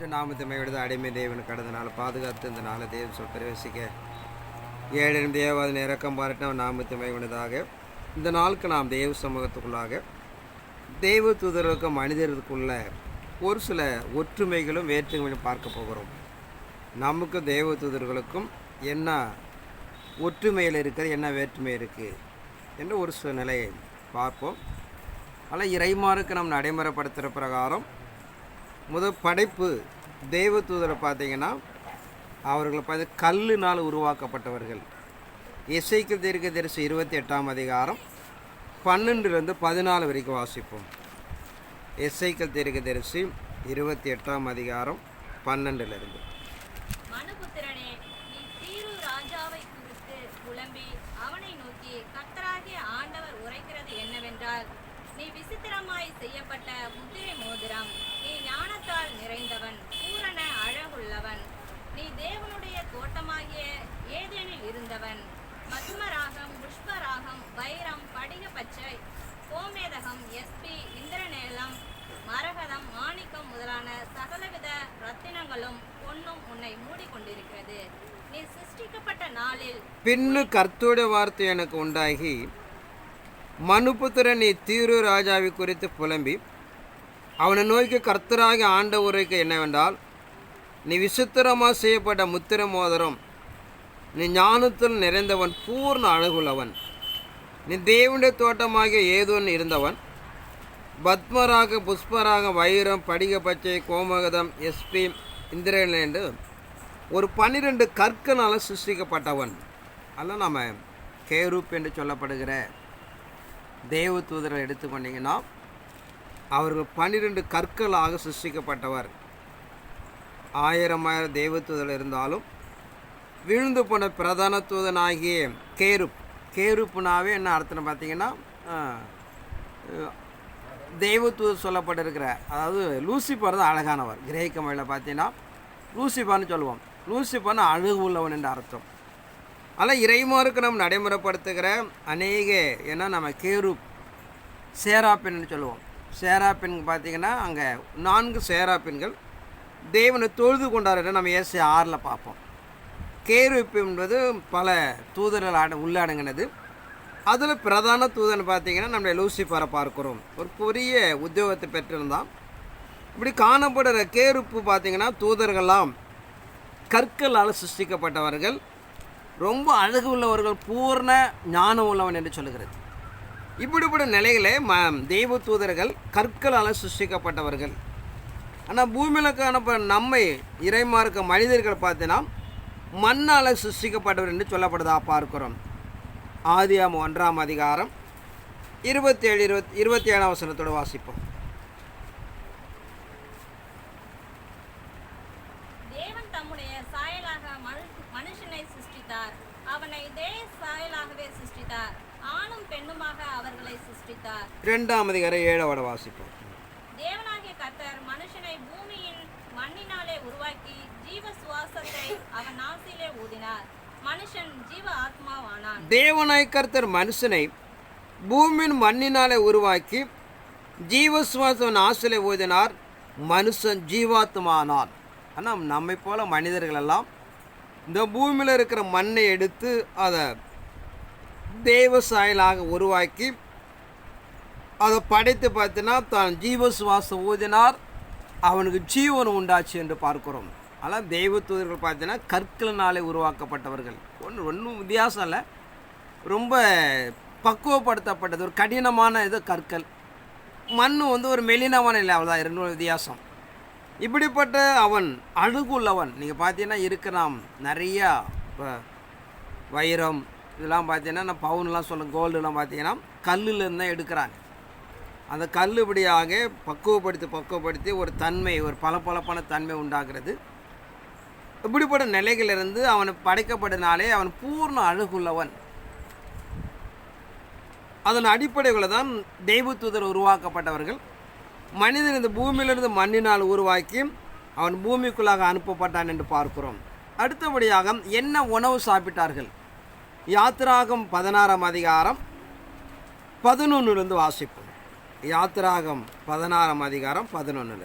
கற்று நாமத்தை விடுத அடிமை தேவன் கடந்த நாளை பாதுகாத்து இந்த நாளை தேவன் சொல் பிரவேசிக்க. ஏழனும் தேவாதன் இறக்கம் பாராட்டு அவன் நாமத்தை விடுதாக இந்த நாளுக்கு நாம் தேவ சமூகத்துக்குள்ளாக தெய்வ தூதர்களுக்கும் மனிதர்களுக்குள்ள ஒரு சில ஒற்றுமைகளும் வேற்றுமைகளும் பார்க்க போகிறோம். நமக்கும் தெய்வ தூதர்களுக்கும் என்ன ஒற்றுமையில் இருக்கிறது என்ன வேற்றுமை இருக்குது என்று ஒரு சில நிலையை பார்ப்போம். ஆனால் இறைமாருக்கு நாம் நடைமுறைப்படுத்துகிற பிரகாரம் முதல் படைப்பு தெய்வ தூதரை பார்த்தீங்கன்னா அவர்களை பார்த்து கல்லுனால் உருவாக்கப்பட்டவர்கள். இசைக்கு தீர்க்க தரிசி இருபத்தி எட்டாம் அதிகாரம் பன்னெண்டுலேருந்து பதினாலு வரைக்கும் வாசிப்போம். எஸ்ஐக்கள் தீர்க்க தரிசி இருபத்தி எட்டாம் அதிகாரம் பன்னெண்டுலேருந்து. நீ ஆண்டவர் உரைக்கிறது என்னவென்றால் நீ விசித்திரமாய் செய்யப்பட்ட முத்திரை மோதிரம் ஞானத்தால் நிறைந்தவன் பூரண அழகுள்ளவன். நீ தேவனுடைய தோட்டமாகிய ஏதேனில் இருந்தவன். மத்மராகம் புஷ்பராகம் வைரம் படிகப்பச்சை கோமேதகம் எஸ்பி இந்திரநேலம் மரகதம் மாணிக்கம் முதலான சகலவித ரத்தினங்களும் பொன்னும் உன்னை மூடிக்கொண்டிருக்கிறது. நீ சிருஷ்டிக்கப்பட்ட நாளில் பின்னு கர்த்தோட வார்த்தை எனக்கு உண்டாகி மனுபுத்திரன் நீ தீரு ராஜாவை குறித்து புலம்பி அவனை நோக்கி கர்த்தராகி ஆண்ட உரைக்கு என்னவென்றால் நீ விசித்திரமாக செய்யப்பட்ட முத்திர மோதிரம் நீ ஞானத்தில் நிறைந்தவன் பூர்ண அழகுள்ளவன். நீ தேவனுடைய தோட்டமாகிய ஏதோன்னு இருந்தவன். பத்மராக புஷ்பராக வைரம் படிக பச்சை கோமகதம் எஸ்பி இந்திரன் என்று ஒரு பன்னிரெண்டு கற்கனால் சிருஷ்டிக்கப்பட்டவன். அல்ல நம்ம கேரூப் என்று சொல்லப்படுகிற தேவ தூதரை எடுத்துக்கொண்டீங்கன்னா அவர்கள் பன்னிரெண்டு கற்களாக சிருஷ்டிக்கப்பட்டவர். ஆயிரம் ஆயிரம் தேவ இருந்தாலும் விழுந்து போன பிரதான தூதனாகிய கேருப். கேருப்புனாவே என்ன அர்த்தம் பார்த்தீங்கன்னா தெய்வத்தூதர் சொல்லப்பட்டிருக்கிற அதாவது லூசிபர் தான் அழகானவர். கிரேக்க மொழியில் பார்த்தீங்கன்னா லூசிபர்னு சொல்லுவோம். லூசிபர்னு அழகு உள்ளவன் என்ற அர்த்தம். ஆனால் இறைமாருக்கு நம்ம நடைமுறைப்படுத்துகிற அநேக ஏன்னா நம்ம கேருப் சேராப்பின்னு சொல்லுவோம். சேரா பெண் பார்த்தீங்கன்னா அங்கே நான்கு சேரா பெண்கள். தேவனை தொழுது கொண்டாடுற நம்ம ஏசி ஆறில் பார்ப்போம். கேருப்பு என்பது பல தூதர்கள் ஆட உள்ளடங்கினது. அதில் பிரதான தூதன் பார்த்திங்கன்னா நம்ம லூசிஃபரை பார்க்குறோம். ஒரு பெரிய உத்தியோகத்தை பெற்றிருந்தான். இப்படி காணப்படுற கேருப்பு பார்த்தீங்கன்னா தூதர்கள்லாம் கற்களால் சிருஷ்டிக்கப்பட்டவர்கள். ரொம்ப அழகு உள்ளவர்கள் பூர்ண ஞானம் உள்ளவன் என்று சொல்லுகிறது. இப்படிப்பட்ட நிலையில் ம தெய்வ தூதர்கள் கற்களால் சிருஷ்டிக்கப்பட்டவர்கள். ஆனால் பூமியில் காணப்பட நம்மை இறைமார்க்க மனிதர்கள் பார்த்தீங்கன்னா மண்ணால் சிருஷ்டிக்கப்பட்டவர் என்று சொல்லப்படுதா பார்க்கிறோம். ஆதியாம் ஒன்றாம் அதிகாரம் இருபத்தேழு இருபத் இருபத்தி ஏழாம் வசனத்தோடு வாசிப்போம் தேவன் தம்முடைய சாயலாக மனு- மனுஷனை சிருஷ்டித்தார் அவனை இதே சாயலாகவே சிருஷ்டித்தார் ஆணும் பெண்ணுமாக அவர்களை சிருஷ்டித்தார் ரெண்டாம் அதிகாரம் ஏழாவோட வாசிப்போம். தேவனாகிய கர்த்தர் மனுஷனை பூமியின் மண்ணினாலே உருவாக்கி ஜீவ சுவாசத்தை அவன் நாசிலே ஊதினார். மனுஷன் ஜீவ ஆத்மாவானான். தேவனாய் கர்த்தர் மனுஷனை பூமியின் மண்ணினாலே உருவாக்கி ஜீவசுவாசம் ஆசிலை ஓதினார் மனுஷன் ஜீவாத்மானான். ஆனால் நம்மை போல மனிதர்கள் எல்லாம் இந்த பூமியில் இருக்கிற மண்ணை எடுத்து அதை தேவ சாயலாக உருவாக்கி அதை படைத்து பார்த்தீங்கன்னா தான் ஜீவ சுவாசம் ஊதினார் அவனுக்கு ஜீவன் உண்டாச்சு என்று பார்க்கிறோம். ஆனால் தெய்வ தூதர்கள் பார்த்தீங்கன்னா கற்களினாலே உருவாக்கப்பட்டவர்கள். ஒன்று ஒன்றும் வித்தியாசம் இல்லை. ரொம்ப பக்குவப்படுத்தப்பட்டது ஒரு கடினமான இது கற்கள். மண் வந்து ஒரு மெலினவன் இல்லை அவ்வளோதான் இரண்டு வித்தியாசம். இப்படிப்பட்ட அவன் அழுகுள்ளவன் நீங்கள் பார்த்தீங்கன்னா இருக்கிறான் நிறையா இப்போ வைரம் இதெல்லாம் பார்த்தீங்கன்னா நான் பவுன்லாம் சொல்ல கோல்டுலாம் பார்த்தீங்கன்னா கல்லுலேருந்து தான் எடுக்கிறாங்க. அந்த கல் இப்படியாக பக்குவப்படுத்தி பக்குவப்படுத்தி ஒரு தன்மை ஒரு பளபளப்பான தன்மை உண்டாகிறது. இப்படிப்பட்ட நிலைகளிலிருந்து அவன் படைக்கப்பட்டனாலே அவன் பூர்ண அழகுள்ளவன். அதன் அடிப்படையில் தான் தெய்வத்துதர் உருவாக்கப்பட்டவர்கள். மனிதன் இந்த பூமியிலிருந்து மண்ணினால் உருவாக்கி அவன் பூமிக்குள்ளாக அனுப்பப்பட்டான் என்று பார்க்கிறோம். அடுத்தபடியாக என்ன உணவு சாப்பிட்டார்கள்? யாத்திராகம் பதினாறாம் அதிகாரம் பதினொன்றுலேருந்து வாசிப்போம். யாத்திராகம் பதினாறாம் அதிகாரம் பதினொன்னுல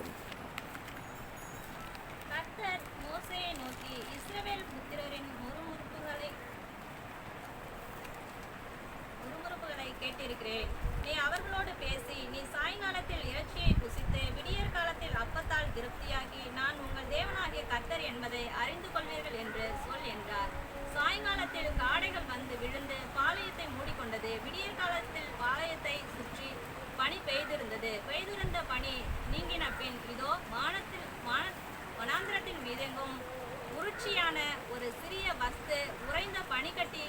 அவர்களோடு பேசி நீ சாயங்காலத்தில் இறைச்சியை புசித்து விடியற் அப்பத்தால் திருப்தியாகி நான் உங்கள் தேவனாகிய கத்தர் என்பதை அறிந்து கொள்வீர்கள் என்று சொல் என்றார். சாயங்காலத்தில் காடைகள் வந்து விழுந்து பாளையத்தை மூடிக்கொண்டது விடியற் காலத்தில் பனி பெய்திருந்தது. பெய்திருந்த பனி நீங்கின பின் இதோ வானத்தில் வான வனாந்திரத்தின் மீதெங்கும் உருட்சியான ஒரு சிறிய வஸ்து உறைந்த பனிக்கட்டி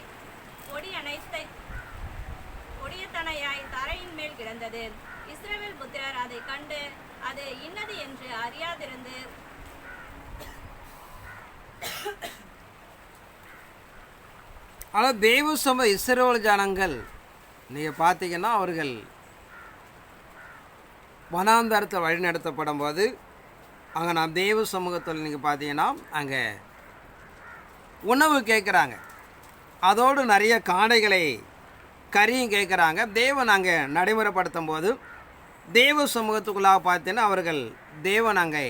கொடி அனைத்தை கொடியத்தனையாய் தரையின் மேல் கிடந்தது. இஸ்ரேல் புத்திரர் அதை கண்டு அது இன்னது என்று அறியாதிருந்து ஆனால் தெய்வ சம இஸ்ரோல் ஜனங்கள் நீங்கள் பார்த்தீங்கன்னா அவர்கள் வனாந்தரத்தை வழிநடத்தப்படும் போது அங்கே நான் தேவ சமூகத்தில் நீங்கள் பார்த்தீங்கன்னா அங்கே உணவு கேட்குறாங்க அதோடு நிறைய காடைகளை கறியும் கேட்குறாங்க தேவன் அங்கே நடைமுறைப்படுத்தும் போது தேவ சமூகத்துக்குள்ளாக பார்த்தீங்கன்னா அவர்கள் தேவன் அங்கே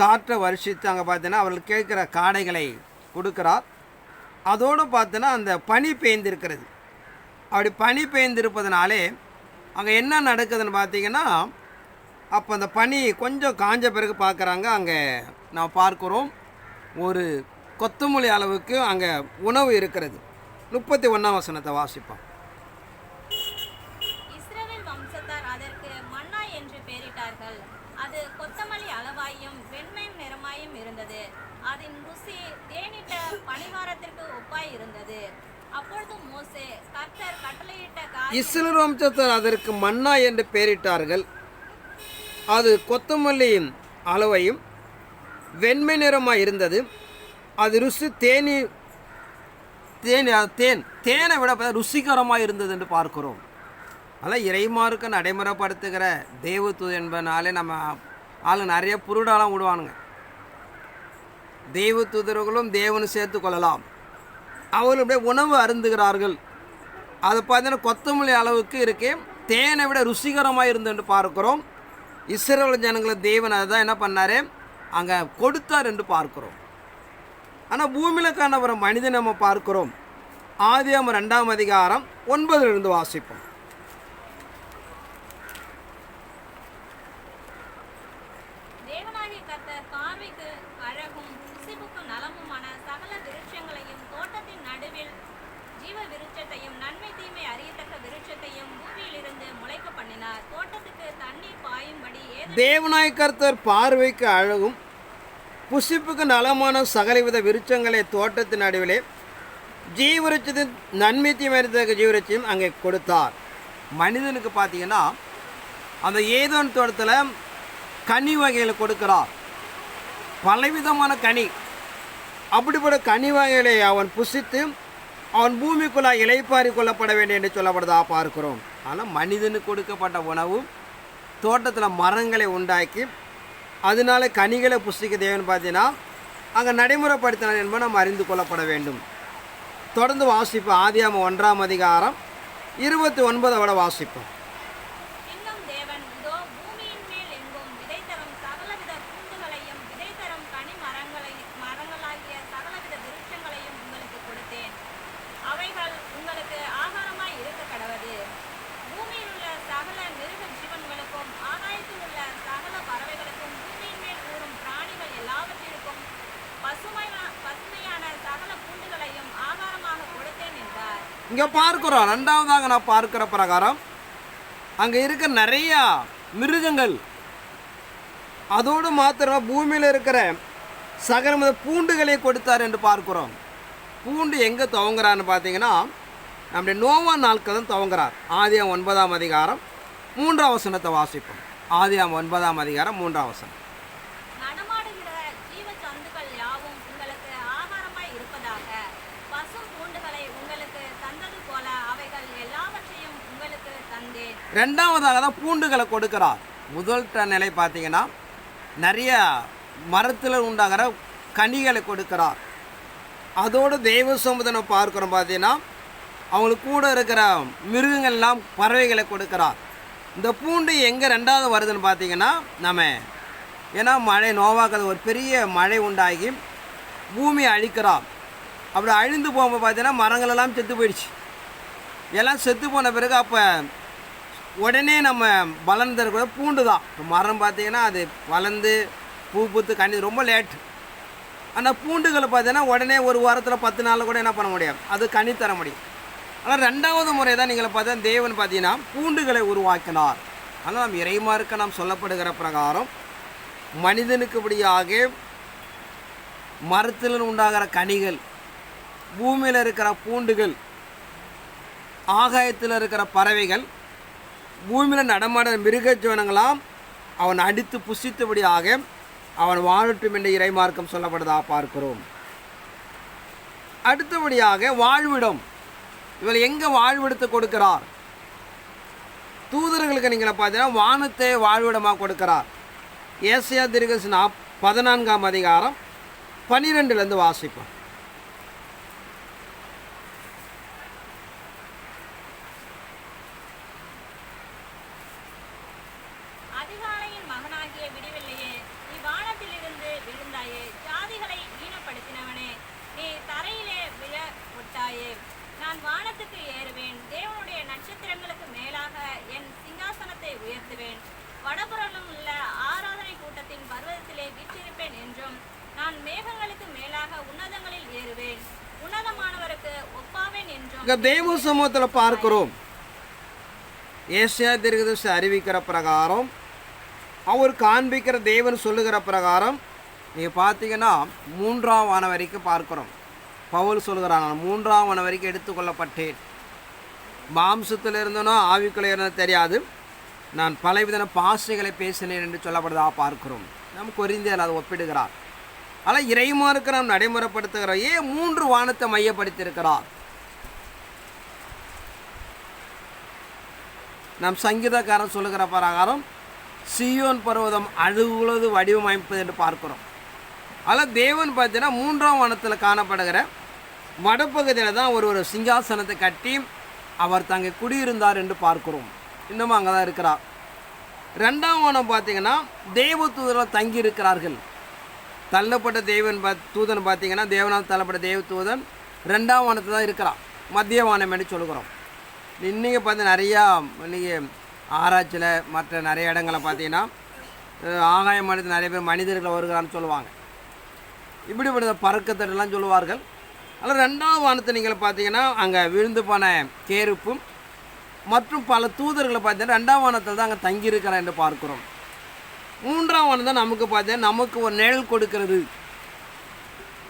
காற்றை வருஷித்து அங்கே பார்த்தீங்கன்னா அவர்கள் கேட்குற காடைகளை கொடுக்குறார். அதோடு பார்த்தீங்கன்னா அந்த பனி பெய்ந்திருக்கிறது. அப்படி பனி பெய்ந்திருப்பதனாலே அங்கே என்ன நடக்குதுன்னு பார்த்தீங்கன்னா அப்போ அந்த பனி கொஞ்சம் காஞ்ச பிறகு பார்க்குறாங்க அங்கே நான் பார்க்குறோம் ஒரு கொத்தமல்லி அளவுக்கு அங்கே உணவு இருக்கிறது. முப்பத்தி ஒன்றாம் வசனத்தை வாசிப்போம். இஸ்ரவேல் வம்சத்தார் அதற்கு மன்னா என்று பெயரிட்டார்கள். அது கொத்தமல்லி அளவாயும் வெண்மையும் நிறமாயும் இருந்தது. அதன் ருசி தேனிட்ட பணிவாரத்திற்கு ஒப்பாய் இருந்தது. அப்பொழுது மோசே கர்த்தர் கட்டளையிட்ட காரியம் வம்சத்தார் அதற்கு மன்னா என்று பெயரிட்டார்கள். அது கொத்தமல்லியின் அளவையும் வெண்மை நிறமாக இருந்தது. அது ருசி தேனி தேன் தேன் தேனை விட ருசிகரமாக இருந்தது என்று பார்க்கிறோம். அதான் இறைமாருக்கு நடைமுறைப்படுத்துகிற தெய்வத்து என்பதனாலே நம்ம ஆளு நிறைய புருடாலாம் விடுவானுங்க. தெய்வ தூதர்களும் தேவனும் சேர்த்து கொள்ளலாம். அவர்களுடைய உணவு அருந்துகிறார்கள். அது பார்த்தீங்கன்னா கொத்தமல்லி அளவுக்கு இருக்கு. தேனை விட ருசிகரமாக இருந்துன்னு பார்க்குறோம். இஸ்ரேல் ஜனங்களை தேவன் அதை தான் என்ன பண்ணார்? அங்கே கொடுத்தார் என்று பார்க்குறோம். ஆனால் பூமியில் காணப்படுற மனிதன் நம்ம பார்க்குறோம். ஆதியம் ரெண்டாம் அதிகாரம் ஒன்பதிலிருந்து வாசிப்போம். அழகும் நலமுமான சகல விருட்சங்களையும் தோட்டத்தின் நடுவில் ஜீவ விருட்சத்தையும் நன்மை தீமை அறியத்தக்க விருட்சத்தையும் பூமியிலிருந்து முளைக்க பண்ணினார். தோட்டத்துக்கு தண்ணீர் பாயும்படி ஏதோ தேவனாய் கர்த்தர் பார்வைக்கு அழகும் புசிப்புக்கு நலமான சகலவித விருட்சங்களை தோட்டத்தின் நடுவிலே ஜீவரிச்சத்தின் நன்மை தீமைத்தக்க ஜீவரிச்சையும் அங்கே கொடுத்தார். மனிதனுக்கு பார்த்தீங்கன்னா அந்த ஏதோன் தோட்டத்தில் கனி வகைகளை கொடுக்கிறார். பலவிதமான கனி. அப்படிப்பட்ட கனி வகைகளை அவன் புசித்து அவன் பூமிக்குள்ளே இலைப்பாரி கொள்ளப்பட வேண்டும் என்று சொல்லப்படுதா பார்க்கிறோம். ஆனால் மனிதனுக்கு கொடுக்கப்பட்ட உணவு தோட்டத்தில் மரங்களை உண்டாக்கி அதனால கனிகளை புஷ்டிக்க தேவன் பார்த்தீங்கன்னா அங்கே நடைமுறைப்படுத்தினார் என்பதை நாம் அறிந்து கொள்ளப்பட வேண்டும். தொடர்ந்து வாசிப்போம். ஆதியாம ஒன்றாம் அதிகாரம் இருபத்தி ஒன்பதோட வாசிப்போம் இன்னும் தேவன் இதோ பூமியின் மேல் எங்கும் விதை தரும் சகலவித பூண்டுகளையும் விதை தரும் கனி மரங்களை மரங்களாகிய சகலவித விருட்சங்களையும் உங்களுக்கு கொடுத்தேன் அவைகள் உங்களுக்கு ஆகாரமாய் இருக்க கடவது பூமியில் உள்ள சகல மிருக ஜீவன்களுக்கும் ஆகாயத்தில் உள்ள சகல பறவைகளுக்கும் பூமியின் மேல் ஊறும் பிராணிகள் எல்லாவற்றிற்கும் பசுமையான பசுமையான சகல பூண்டுகளையும் ஆகாரமாக கொடுத்தேன் என்றார் இங்கே பார்க்குறோம். ரெண்டாவதாக நான் பார்க்குற பிரகாரம் அங்கே இருக்க நிறையா மிருகங்கள். அதோடு மாத்திரம் பூமியில் இருக்கிற சகரமத பூண்டுகளை கொடுத்தார் என்று பார்க்குறோம். பூண்டு எங்கே துவங்குறான்னு பார்த்தீங்கன்னா நம்முடைய நோவா நாட்கள் தான் துவங்குறார். ஆதியம் ஒன்பதாம் அதிகாரம் மூன்றாம் வசனத்தை வாசிப்போம். ஆதியாம் ஒன்பதாம் அதிகாரம் மூன்றாம் வசனம். ரெண்டாவதாக தான் பூண்டுகளை கொடுக்குறார். முதல் நிலை பார்த்தீங்கன்னா நிறைய மரத்தில் உண்டாகிற கனிகளை கொடுக்குறார். அதோடு தெய்வ சமுதனை பார்க்குறோம் பார்த்தீங்கன்னா அவங்களுக்கு கூட இருக்கிற மிருகங்கள்லாம் பறவைகளை கொடுக்குறார். இந்த பூண்டு எங்கே ரெண்டாவது வருதுன்னு பார்த்தீங்கன்னா நம்ம ஏன்னா மழை நோவாக்கிறது ஒரு பெரிய மழை உண்டாகி பூமியை அழிக்கிறார். அப்படி அழிந்து போகும்போது பார்த்தீங்கன்னா மரங்கள் எல்லாம் செத்து போயிடுச்சு. எல்லாம் செத்து போன பிறகு அப்போ உடனே நம்ம வளர்ந்து கூட பூண்டு தான். மரம் பார்த்தீங்கன்னா அது வளர்ந்து பூ பூத்து கனி ரொம்ப லேட் ஆனால் பூண்டுகளை பார்த்தீங்கன்னா உடனே ஒரு வாரத்தில் பத்து நாளில் கூட என்ன பண்ண முடியும் அது கனி தர முடியும். ஆனால் ரெண்டாவது முறை தான் நீங்கள் பார்த்தா தேவன் பார்த்தீங்கன்னா பூண்டுகளை உருவாக்கினார். ஆனால் நாம் இறைமார்க்க நாம் சொல்லப்படுகிற பிரகாரம் மனிதனுக்கு இப்படியாக மரத்தில் உண்டாகிற கனிகள் பூமியில் இருக்கிற பூண்டுகள் ஆகாயத்தில் இருக்கிற பறவைகள் பூமியில் நடமாடுற மிருகஜீவனங்களாம் அவன் அடித்து புசித்தபடியாக அவன் வாழட்டும் என்ற இறைமார்க்கம் சொல்லப்படுதா பார்க்கிறோம். அடுத்தபடியாக வாழ்விடம். இவர் எங்கே வாழ்விடத்தை கொடுக்கிறார்? தூதர்களுக்கு நீங்கள் பார்த்தீங்கன்னா வானத்தை வாழ்விடமாக கொடுக்கிறார். ஏசியா திருகசினா பதினான்காம் அதிகாரம் பன்னிரெண்டுலேருந்து வாசிப்போம். விழுந்தாயே ஜாதிகளை ஈனப்படுத்தினவனே நீ தரையிலே விழ விட்டாயே நான் வானத்துக்கு ஏறுவேன் தேவனுடைய நட்சத்திரங்களுக்கு மேலாக என் சிங்காசனத்தை உயர்த்துவேன். வடபுறலும் உள்ள ஆராதனை கூட்டத்தின் பர்வதத்திலே வீற்றிருப்பேன் என்றும் நான் மேகங்களுக்கு மேலாக உன்னதங்களில் ஏறுவேன். உன்னதமானவருக்கு ஒப்பாவேன் என்றும் தேவ சமூகத்தில் பார்க்கிறோம். ஏசியா திருகதர்சி அறிவிக்கிற பிரகாரம் அவர் காண்பிக்கிற தேவன் சொல்லுகிற பிரகாரம் நீங்கள் பார்த்தீங்கன்னா மூன்றாம் வானம் வரைக்கும் பார்க்கிறோம். பவுல் சொல்கிறான் நான் மூன்றாம் வானம் வரைக்கும் எடுத்துக்கொள்ளப்பட்டேன். மாம்சத்தில் இருந்தனோ ஆவிக்குள்ள இருந்தது தெரியாது. நான் பலவிதன பாசைகளை பேசினேன் என்று சொல்லப்படுதா பார்க்கிறோம். நம்ம கொரிந்தியல் அதை ஒப்பிடுகிறார். ஆனால் இறைமாருக்கு நாம் நடைமுறைப்படுத்துகிறோம். ஏன் மூன்று வானத்தை மையப்படுத்தியிருக்கிறார்? நம் சங்கீதக்காரன் சொல்லுகிற பிரகாரம் சியோன் பர்வதம் அழுகுவது வடிவமைப்பது என்று பார்க்கிறோம். ஆனால் தேவன் பார்த்தீங்கன்னா மூன்றாம் வனத்தில் காணப்படுகிற வடப்பகுதியில் தான் ஒரு ஒரு சிங்காசனத்தை கட்டி அவர் தங்க குடியிருந்தார் என்று பார்க்கிறோம். இன்னமும் அங்கே தான் இருக்கிறார் ரெண்டாம் வனம் பார்த்தீங்கன்னா தெய்வ தூதரில் தங்கி இருக்கிறார்கள் தள்ளப்பட்ட தெய்வன் பா தூதன் பார்த்தீங்கன்னா தேவனால் தள்ளப்பட்ட தெய்வ தூதன் ரெண்டாம் வானத்தில் தான் இருக்கிறான் மத்திய வானம் என்று சொல்கிறோம். இன்றைக்கி பார்த்து நிறையா இன்றைக்கி ஆராய்ச்சியில் மற்ற நிறைய இடங்களை பார்த்தீங்கன்னா ஆகாய மனிதர் நிறைய பேர் மனிதர்கள் வருகிறான்னு சொல்லுவாங்க. இப்படிப்பட்ட பறக்கத்தட்டெல்லாம் சொல்லுவார்கள். அதில் ரெண்டாவது வானத்தை நீங்கள் பார்த்தீங்கன்னா அங்கே விழுந்து போன கேருப்பும் மற்றும் பல தூதர்களை பார்த்தீங்கன்னா ரெண்டாம் வானத்தில் தான் அங்கே தங்கியிருக்கிறேன் என்று பார்க்கிறோம். மூன்றாம் வானம் தான் நமக்கு பார்த்தீங்கன்னா நமக்கு ஒரு நிழல் கொடுக்கிறது.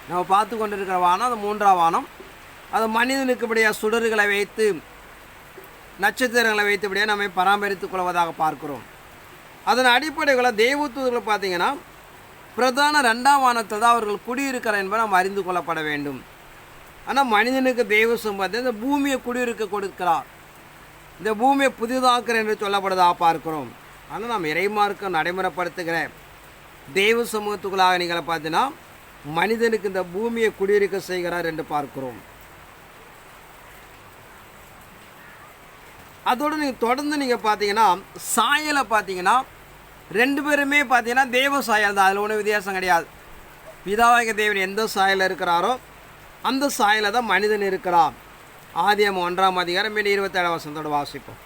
நம்ம பார்த்து கொண்டிருக்கிற வானம் அது மூன்றாம் வானம். அது மனிதனுக்கு சுடர்களை வைத்து நட்சத்திரங்களை வைத்தபடியாக நம்மை பராமரித்துக் கொள்வதாக பார்க்கிறோம். அதன் அடிப்படையில் தேவதூதர்களை பார்த்தீங்கன்னா பிரதான ரெண்டாம் வானத்தில் தான் அவர்கள் குடியிருக்கிறார் என்பதை நாம் அறிந்து கொள்ளப்பட வேண்டும். ஆனால் மனிதனுக்கு தெய்வ சம்பாதி இந்த பூமியை குடியிருக்க கொடுக்கிறார். இந்த பூமியை புதிதாக்குற என்று சொல்லப்படுதா பார்க்கிறோம். ஆனால் நாம் இறைமார்க்கம் நடைமுறைப்படுத்துகிற தெய்வ சமூகத்துக்குள்ளாக நீங்கள் பார்த்தீங்கன்னா மனிதனுக்கு இந்த பூமியை குடியிருக்க செய்கிறார் என்று பார்க்கிறோம். அதோடு நீங்கள் தொடர்ந்து நீங்கள் பார்த்தீங்கன்னா சாயலை பார்த்தீங்கன்னா ரெண்டு பேருமே பார்த்தீங்கன்னா தேவ சாயல் தான். அதில் ஒன்றும் வித்தியாசம் கிடையாது. பிதாவாகிய தேவன் எந்த சாயலில் இருக்கிறாரோ அந்த சாயலில் தான் மனிதன் இருக்கிறான். ஆதியம் ஒன்றாம் அதிகாரம் மீண்டும் இருபத்தேழாம் வசனத்தோட வாசிப்போம்.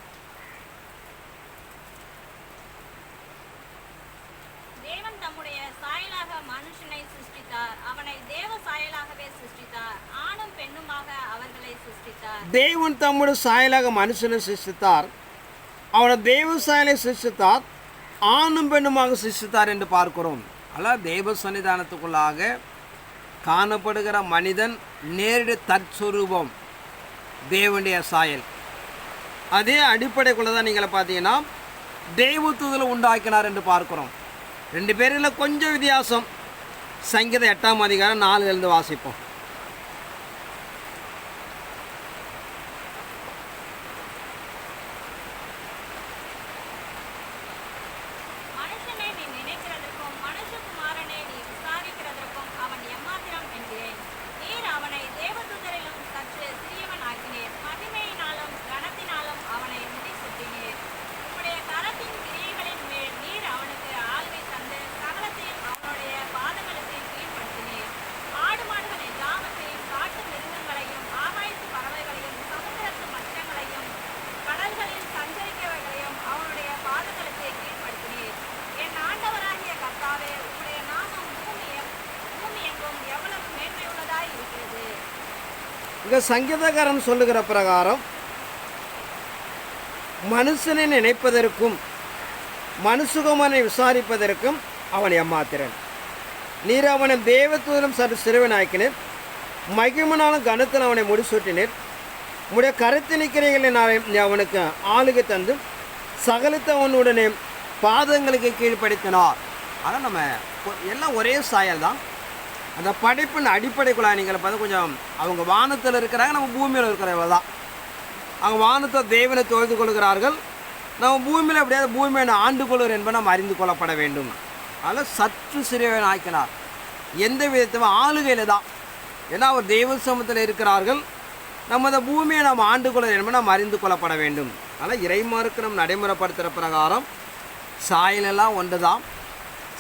தேவன் தம்முடைய சாயலாக மனுஷனை சிருஷ்டித்தார். அவனை தேவ சாயலாகவே சிருஷ்டித்தார். ஆணும் பெண்ணுமாக அவர்களை சிருஷ்டித்தார். தேவன் தம்முடைய சாயலாக மனுஷனை சிருஷ்டித்தார். அவனை தேவ சாயலை சிருஷ்டித்தார். ஆணும் பெண்ணுமாக சிருஷ்டித்தார் என்று பார்க்கிறோம். அல்ல தெய்வ சன்னிதானத்துக்குள்ளாக காணப்படுகிற மனிதன் நேரடி தற்சுரூபம் தேவனுடைய சாயல். அதே அடிப்படைக்குள்ள தான் நீங்கள் பார்த்தீங்கன்னா தெய்வத்துவத்தில் உண்டாக்கினார் என்று பார்க்கிறோம். ரெண்டு பேரில் கொஞ்சம் வித்தியாசம். சங்கீத எட்டாம் அதிகாரம் நாலுலேருந்து வாசிப்போம் மனுஷனை நீ நினைக்கிறதற்கும் மனுஷகுமாரனை நீ விசாரிக்கிறதற்கும் அவன் எம்மாத்திரம் என்கிறேன் நீர் அவனை தேவதூதரிலும் சற்று சிறியவன் ஆக்கினீர் மகிமையினாலும் கனத்தினாலும் அவனை முடிசூட்டினீர் உம்முடைய கரத்தின் கிரியைகளின் மேல் நீர் அவனுக்கு ஆள்வை தந்து சகலத்தையும் அவனுடைய பாதங்களுக்கு கீழ்ப்படுத்தினீர் ஆடு மாடுகள் இங்கே சங்கீதகாரன் சொல்லுகிற பிரகாரம் மனுஷனை நினைப்பதற்கும் மனுசுகமனை விசாரிப்பதற்கும் அவன் எம்மாத்திரன் நீர் அவனை தேவத்தூதரும் சற்று சிறுவனாக்கினர். மகிமனாலும் கனத்தில் அவனை முடிசூட்டினர். உடைய கருத்து நிற்கிறீர்களே நான் அவனுக்கு ஆளுகை தந்து சகலத்தவனுடனே பாதங்களுக்கு கீழ்ப்படுத்தினார். ஆனால் நம்ம எல்லாம் ஒரே சாயல் தான் அந்த படைப்பின் அடிப்படை நீங்கள் பார்த்து கொஞ்சம் அவங்க வானத்தில் இருக்கிறாங்க நம்ம பூமியில் இருக்கிறவங்க தான். அவங்க வானத்தை தேவனை தொழுது கொள்கிறார்கள். நம்ம பூமியில் எப்படியாவது பூமியை ஆண்டு கொள்வர் என்பதை நம்ம அறிந்து கொள்ளப்பட வேண்டும். அதில் சற்று சிறியவன் ஆக்கினார். எந்த விதத்திலும் ஆளுகையில் தான். ஏன்னா அவர் தெய்வ சமத்தில் இருக்கிறார்கள். நம்ம பூமியை நாம் ஆண்டு கொள்வர் என்பதை நாம் அறிந்து கொள்ளப்பட வேண்டும். அதனால் இறைமாருக்கு நம்ம நடைமுறைப்படுத்துகிற பிரகாரம் சாயலெல்லாம் ஒன்று தான்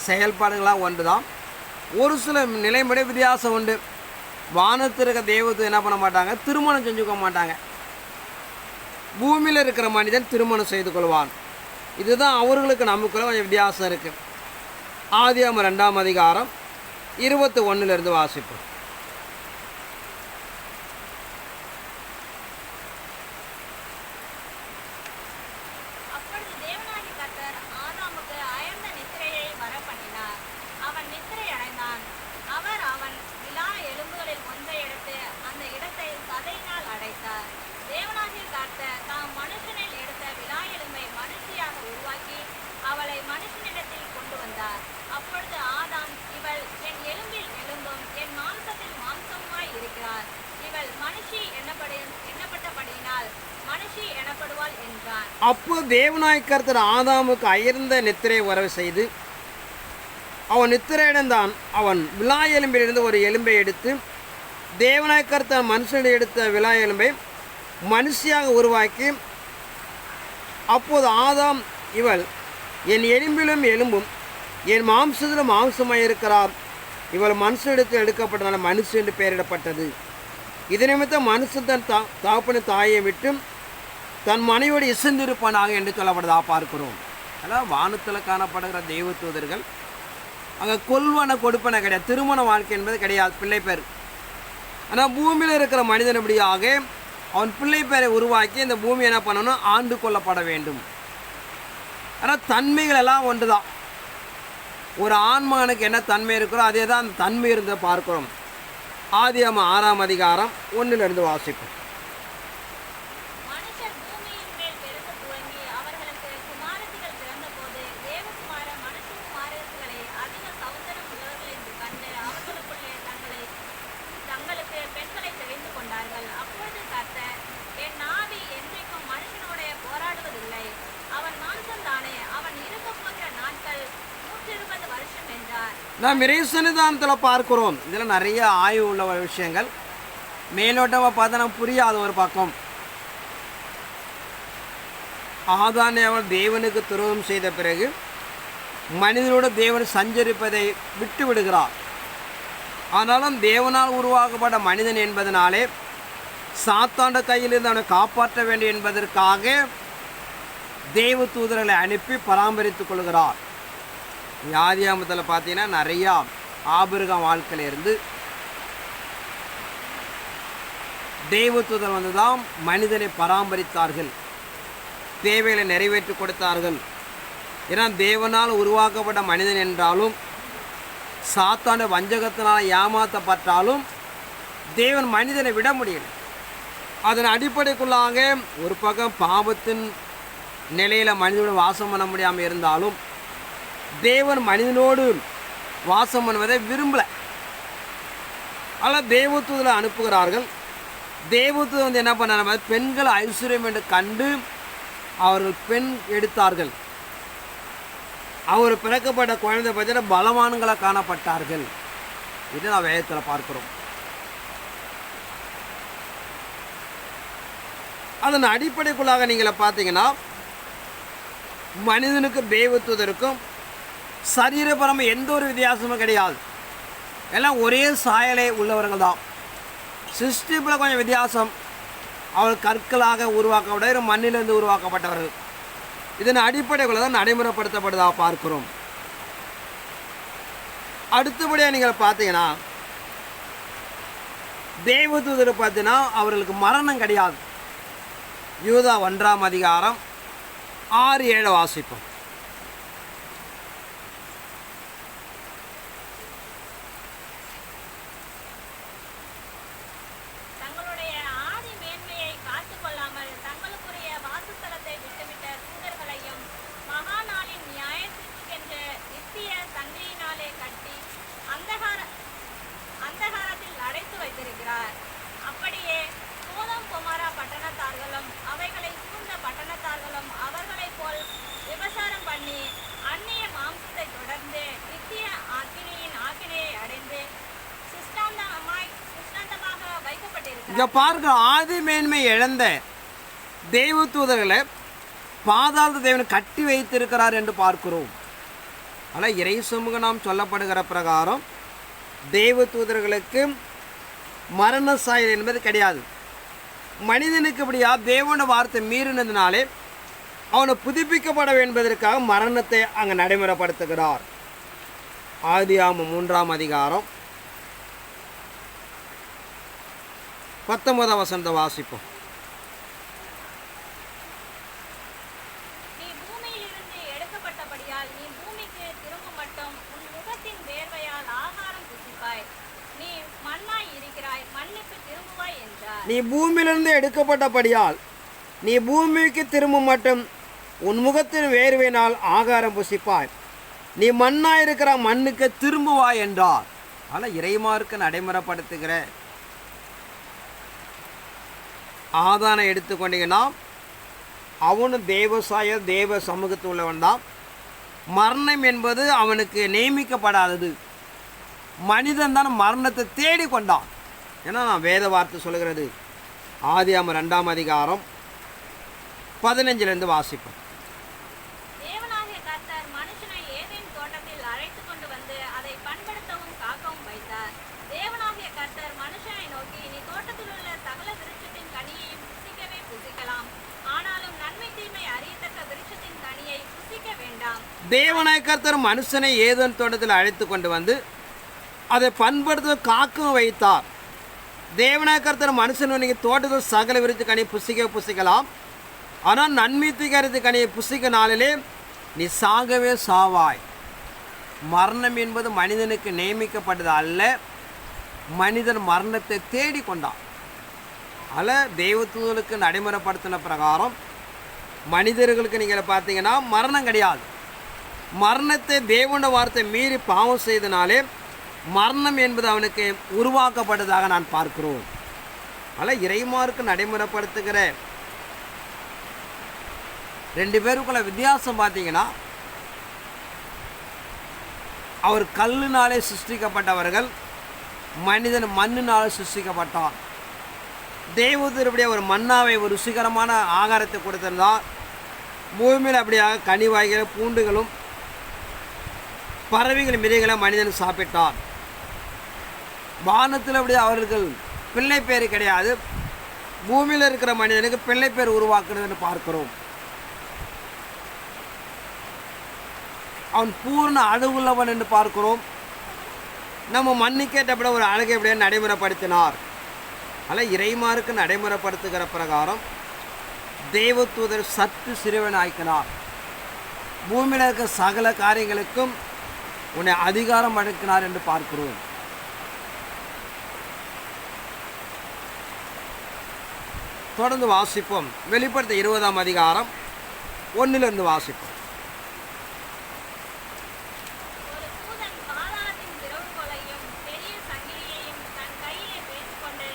செயல்பாடுகளாக ஒன்று தான் ஒரு சில நிலைமுறை வித்தியாசம் உண்டு. வானத்தில் இருக்க தெய்வத்தை என்ன பண்ண மாட்டாங்க? திருமணம் செஞ்சுக்க மாட்டாங்க. பூமியில் இருக்கிற மனிதன் திருமணம் செய்து கொள்வான். இதுதான் அவர்களுக்கு நமக்குள்ள கொஞ்சம் வித்தியாசம் இருக்குது ஆதியாம ரெண்டாம் அதிகாரம் இருபத்தி ஒன்றுலேருந்து வாசிப்போம் அப்பொழுது தேவனாகிய கர்த்தர் ஆதாமுக்கு அயர்ந்த நித்திரையை வரப்பண்ணினார் அவன் நித்திரை அடைந்தான் அவர் அவன் விலா எலும்புகளில் ஒன்றை எடுத்து அந்த இடத்தை சதையினால் அடைத்தார் தேவனாகிய கர்த்தர் தாம் மனுஷனில் எடுத்த விலா எலும்பை மனுஷியாக உருவாக்கி அவளை மனுஷனிடத்தில் கொண்டு வந்தார் அப்பொழுது ஆதாம் இவள் என் எலும்பில் எலும்பும் என் மாம்சத்தில் மாம்சமாய் இருக்கிறார் இவள் மனுஷி எண்ணப்படு எண்ணப்பட்டபடியினால் மனுஷி எனப்படுவாள் என்றான் அப்போ தேவனாய் கர்த்தர் ஆதாமுக்கு அயர்ந்த நித்திரை வரவு செய்து அவன் நித்திரையிடம்தான் அவன் விழா எலும்பிலிருந்து ஒரு எலும்பை எடுத்து தேவனாய் கர்த்தர் மனுஷனிடம் எடுத்த விழா எலும்பை மனுஷியாக உருவாக்கி அப்போது ஆதாம் இவள் என் எலும்பிலும் எலும்பும் என் மாம்சத்திலும் மாம்சமாயிருக்கிறார் இவள் மனுஷனிடத்தில் எடுக்கப்பட்டதால மனுஷன் என்று பெயரிடப்பட்டது. இது நிமித்தம் மனுஷன் தன் தா தாப்பன தாயை விட்டு தன் மனைவியோடு இசைந்திருப்பானாக என்று சொல்லப்படுதா பார்க்கிறோம் அதனால் வானத்தில் காணப்படுகிற தெய்வ தூதர்கள். அங்கே கொல்வன கொடுப்பன கிடையாது. திருமண வாழ்க்கை என்பது கிடையாது. பிள்ளை பேர். ஆனால் பூமியில் இருக்கிற மனிதன் அவன் பிள்ளை பேரை உருவாக்கி இந்த பூமி என்ன பண்ணணும்? ஆண்டு கொள்ளப்பட வேண்டும். ஆனால் தன்மைகள் எல்லாம் ஒன்று தான் ஒரு ஆண்மகனுக்கு என்ன தன்மை இருக்கிறோ அதே தான் அந்த தன்மை இருந்த பார்க்கிறோம். ஆதி ஆறாம் அதிகாரம் ஒன்றிலிருந்து வாசிப்போம் மனுஷர் பூமியின் மேல் பெருக துவங்கி அவர்களுக்கு குமாரத்திகள் பிறந்தபோது தேவகுமார மனுஷகுமாரத்திகளை அதிக சௌந்தரம் உள்ளவர்கள் என்று கண்டு அவர்களுக்குள்ளே தங்களை தங்களுக்கு பெண்களை தெரிந்து கொண்டார்கள் அப்பொழுது கர்த்தர் என் நாவி என்றைக்கும் மனுஷனுடைய போராடுவதில்லை அவன் மாம்சம்தானே அவன் இருக்க போகிற நாட்கள் நூற்றி இருபது வருஷம் நான் நாம் இறைசன்னிதானத்தில் பார்க்கிறோம். இதில் நிறைய ஆய்வு உள்ள விஷயங்கள். மேலோட்டமாக பார்த்தா நம்ம புரியாத ஒரு பக்கம். ஆதானே அவன் தேவனுக்கு துரோகம் செய்த பிறகு மனிதனோட தேவன் சஞ்சரிப்பதை விட்டு விடுகிறார். ஆனாலும் தேவனால் உருவாக்கப்பட்ட மனிதன் என்பதனாலே சாத்தாண்ட கையிலிருந்து அவனை காப்பாற்ற வேண்டும் என்பதற்காக தேவ தூதர்களை அனுப்பி பராமரித்துக் கொள்கிறார். யாதியாமத்தில் பார்த்தீங்கன்னா நிறையா ஆபிரகாம் வாழ்க்கையில் இருந்து தெய்வத்துதர் வந்து தான் மனிதனை பராமரித்தார்கள். தேவைகளை நிறைவேற்றி கொடுத்தார்கள். ஏன்னா தேவனால் உருவாக்கப்பட்ட மனிதன் என்றாலும் சாத்தாண்ட வஞ்சகத்தினால் ஏமாற்றப்பட்டாலும் தேவன் மனிதனை விட முடியல. அதன் அடிப்படைக்குள்ளாக ஒரு பக்கம் பாவத்தின் நிலையில் மனிதனுடன் வாசம் பண்ண முடியாமல் இருந்தாலும் தேவன் மனிதனோடு வாசம் பண்ணுவதை விரும்பலை. ஆனால் தேவத்துவத்தில் அனுப்புகிறார்கள். தேவத்துவம் வந்து என்ன பண்ணாங்க பெண்கள் ஐஸ்வர்யம் என்று கண்டு அவர்கள் பெண் எடுத்தார்கள். அவர் பிறக்கப்பட்ட குழந்தை பார்த்தீங்கன்னா பலவான்களாக காணப்பட்டார்கள். இது நான் வேகத்தில் பார்க்குறோம். அதன் அடிப்படைக்குள்ளாக நீங்கள் பார்த்தீங்கன்னா மனிதனுக்கும் தெய்வத்துவதற்கும் சரீரபரம் எந்த ஒரு வித்தியாசமும் கிடையாது. எல்லாம் ஒரே சாயலை உள்ளவர்கள் தான். சிருஷ்டிப்பில் கொஞ்சம் வித்தியாசம். அவர் கற்களாக உருவாக்கப்பட்ட மண்ணிலிருந்து உருவாக்கப்பட்டவர்கள். இதன் அடிப்படைகளை தான் நடைமுறைப்படுத்தப்படுதா பார்க்கிறோம். அடுத்தபடியாக நீங்கள் பார்த்தீங்கன்னா தேவதூதர் பார்த்தீங்கன்னா அவர்களுக்கு மரணம் கிடையாது. யூதா ஒன்றாம் அதிகாரம் ஆறு ஏழு வாசிப்போம். இங்கே பார்க்கிற ஆதி மேன்மை இழந்த தேவதூதர்களை பாதாள தேவன் கட்டி வைத்திருக்கிறார் என்று பார்க்கிறோம். ஆனால் இறை சமூக நாம் சொல்லப்படுகிற பிரகாரம் தேவதூதர்களுக்கு மரண சாயல் என்பது கிடையாது. மனிதனுக்கு இப்படியா தேவன வார்த்தை மீறினதுனாலே அவனை புதுப்பிக்கப்பட என்பதற்காக மரணத்தை அங்கே நடைமுறைப்படுத்துகிறார். ஆதியாம மூன்றாம் அதிகாரம் பத்தொன்பதாம் வசந்த வாசிப்போம் நீ பூமியிலிருந்து எடுக்கப்பட்டபடியால் நீ பூமிக்கு திரும்ப மட்டும் உன் முகத்தின் வேர்வையினால் ஆகாரம் புசிப்பாய் நீ மண்ணா இருக்கிற மண்ணுக்கு திரும்புவாய் என்றார் ஆனால் இறைமார்க்கு நடைமுறைப்படுத்துகிற ஆதானை எடுத்துக்கொண்டீங்கன்னா அவனு தேவசாய தேவ சமூகத்தில் உள்ளவன் தான். மரணம் என்பது அவனுக்கு நியமிக்கப்படாதது. மனிதன் தான் மரணத்தை தேடி கொண்டான். ஏன்னா நான் வேத வார்த்தை சொல்லுகிறது. ஆதியாம ரெண்டாம் அதிகாரம் பதினஞ்சிலேருந்து வாசிப்போம் தேவனாகிய கர்த்தர் மனுஷனை ஏதேன் தோட்டத்தில் அழைத்துக் கொண்டு வந்து அதை பண்படுத்தவும் காக்கவும் வைத்தார் தேவனாகிய கர்த்தர் மனுஷனை நோக்கி நீ தோட்டத்தில் உள்ள சகல விருட்சத்தின் கனியையும் புசிக்கவே புசிக்கலாம் ஆனாலும் நன்மை தீமை அறியத்தக்க விருட்சத்தின் கனியை புசிக்க வேண்டாம் தேவனாய கர்த்தர் மனுஷனை ஏதோன் தோட்டத்தில் அழைத்து கொண்டு வந்து அதை பண்படுத்த காக்கும் வைத்தார். தேவனாய கர்த்தர் மனுஷன் நீங்கள் தோட்டத்தில் சகல விருத்து கனி புசிக்க புசிக்கலாம். ஆனால் நன்மை தீக்கரித்து கனியை புசிக்க நாளிலே நீ சாகவே சாவாய். மரணம் என்பது மனிதனுக்கு நியமிக்கப்பட்டது அல்ல. மனிதன் மரணத்தை தேடி கொண்டான். அல்ல தெய்வத்துகளுக்கு நடைமுறைப்படுத்தின பிரகாரம் மனிதர்களுக்கு நீங்கள் பார்த்தீங்கன்னா மரணம் கிடையாது. மரணத்தை தேவன வார்த்தை மீறி பாவம் செய்தனாலே மரணம் என்பது அவனுக்கு உருவாக்கப்பட்டதாக நான் பார்க்கிறோம். அதனால் இறைமாருக்கு நடைமுறைப்படுத்துகிற ரெண்டு பேருக்குள்ள வித்தியாசம் பார்த்தீங்கன்னா அவர் கல்லுனாலே சிருஷ்டிக்கப்பட்டவர்கள் மனிதன் மண்ணினாலே சிருஷ்டிக்கப்பட்டான். தேவதருடைய ஒரு மன்னாவை ஒரு ருசிகரமான ஆகாரத்தை கொடுத்திருந்தார் பூமியில் அப்படியாக கனிவாய்கள் பூண்டுகளும் பறவைகள் மிருகங்களை மனிதன் சாப்பிட்டார் வானத்தில் அப்படி அவர்கள் பிள்ளை பேர் கிடையாது. பூமியில் இருக்கிற மனிதனுக்கு பிள்ளை பேர் உருவாக்குறதுன்னு பார்க்கிறோம். அவன் பூர்ண அழகுள்ளவன் என்று பார்க்கிறோம். நம்ம மண்ணுக்கேற்றப்பட ஒரு அழகை எப்படியே நடைமுறைப்படுத்தினார். ஆனால் இறைமாருக்கு நடைமுறைப்படுத்துகிற பிரகாரம் தெய்வத்துவதர் சற்று சிறுவன் ஆக்கினார் பூமியில் இருக்க சகல காரியங்களுக்கும் உன்னை அதிகாரம் அடக்கினார் என்று பார்க்கிறோம். தொடர்ந்து வாசிப்போம். வெளிப்படுத்த இருபதாம் அதிகாரம் ஒன்னிலிருந்து வாசிப்போம் ஒரு தூதன் பாதாளத்தின் திறவுகோலையும் பெரிய சங்கிலியையும் தன் கையிலே பேசிக்கொண்டு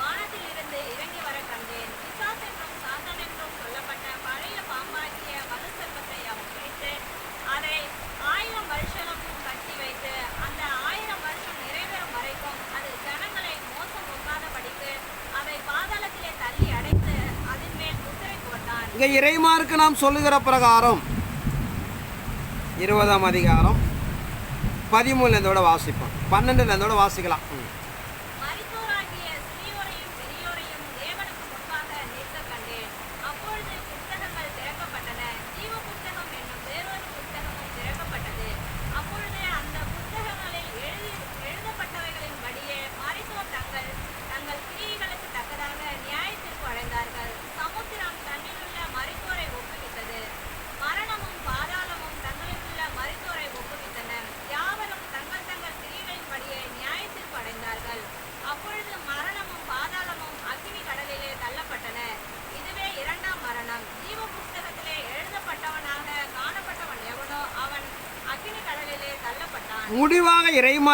வானத்திலிருந்து இறங்கி வர கண்டேன் பிசாஸ் என்றும் சாத்தான் என்றும் சொல்லப்பட்ட பழைய பாம்பாகிய வலு செல்வத்தை அவன் பிடித்து அதை ஆயிரம் வருஷம் கட்டி வைத்து அந்த ஆயிரம் வருஷம் நிறைவேறும் வரைக்கும் அது ஜனங்களை மோசம் போக்காதபடிக்கு அதை பாதாளத்திலே தள்ளி அடைத்து அதன் மேல் முத்திரை போட்டான் இங்கே இறைமாருக்கு நாம் சொல்லுகிற பிரகாரம் இருபதாம் அதிகாரம் பதிமூணுலேருந்தோட வாசிப்போம். பன்னெண்டுலேருந்தோட வாசிக்கலாம்.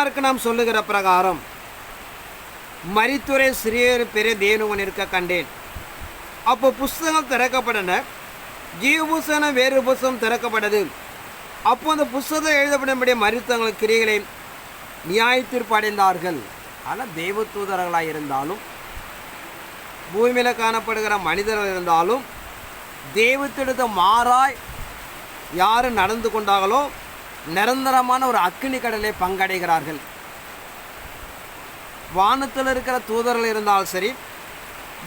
இறைமார்க்கு நாம் சொல்லுகிற பிரகாரம் மரித்துறை சிறியர் பெரிய தேனுவன் இருக்க கண்டேன். அப்போ புஸ்தகம் திறக்கப்பட்டன. ஜீவ வேறு புஸ்தகம் திறக்கப்பட்டது. அப்போ அந்த புஸ்தகம் எழுதப்படபடி மருத்துவங்கள் கிரிகளை நியாயத்தீர்ப்படைந்தார்கள் அடைந்தார்கள். ஆனால் தெய்வ தூதர்களாக இருந்தாலும் பூமியில் காணப்படுகிற மனிதர்கள் இருந்தாலும் தெய்வத்தெடுத்த மாறாய் யார் நடந்து கொண்டார்களோ நிரந்தரமான ஒரு அக்கினி கடலை பங்கடைகிறார்கள். வானத்தில் இருக்கிற தூதர்கள் இருந்தாலும் சரி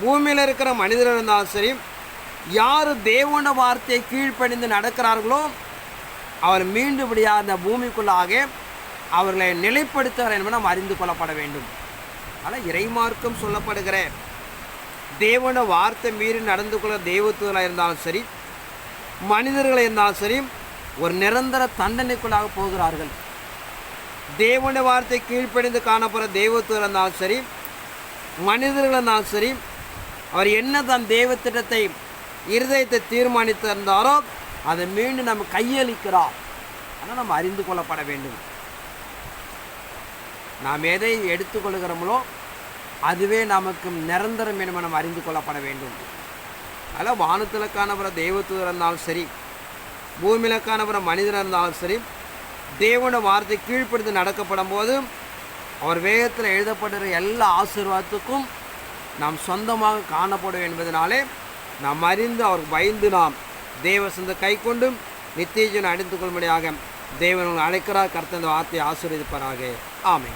பூமியில் இருக்கிற மனிதர்கள் இருந்தாலும் சரி யார் தேவன வார்த்தையை கீழ்ப்பணிந்து நடக்கிறார்களோ அவர் மீண்டுபடியாக அந்த பூமிக்குள்ளாக அவர்களை நிலைப்படுத்துகிறார் என்பதை நாம் அறிந்து கொள்ளப்பட வேண்டும். ஆனால் இறைமார்க்கம் சொல்லப்படுகிற தேவன வார்த்தை மீறி நடந்து கொள்ள தெய்வத்துவலாக இருந்தாலும் சரி மனிதர்களாக இருந்தாலும் சரி ஒரு நிரந்தர தண்டனைக்குள்ளாக போகிறார்கள். தேவனுடைய வார்த்தை கீழ்ப்படிந்து காணப்படுற தெய்வத்தில் இருந்தாலும் சரி மனிதர்கள் இருந்தாலும் சரி அவர் என்ன தன் தெய்வத்திட்டத்தை இருதயத்தை தீர்மானித்திருந்தாரோ அதை மீண்டும் நம்ம கையளிக்கிறோம் ஆனால் நம்ம அறிந்து கொள்ளப்பட வேண்டும். நாம் எதை எடுத்துக்கொள்கிறோமோ அதுவே நமக்கு நிரந்தரம் என்று நம்ம அறிந்து கொள்ளப்பட வேண்டும். அதில் வானத்தில் காணப்படுற தெய்வத்துவம் இருந்தாலும் சரி பூமியில் காணப்படுற மனிதனாக இருந்தாலும் சரி தேவன வார்த்தை கீழ்ப்படுத்தி நடக்கப்படும் போது அவர் வேகத்தில் எழுதப்படுகிற எல்லா ஆசீர்வாதத்துக்கும் நாம் சொந்தமாக காணப்படும் என்பதனாலே நாம் அறிந்து அவருக்கு பயந்து நாம் தேவ சொந்த கை கொண்டும் நித்தியஜன் அடைந்து கொள்ளும்படியாக தேவன் அழைக்கிறார். அழைக்கிறார் கர்த்தந்த வார்த்தையை ஆசீர்வதிப்பாராக. ஆமை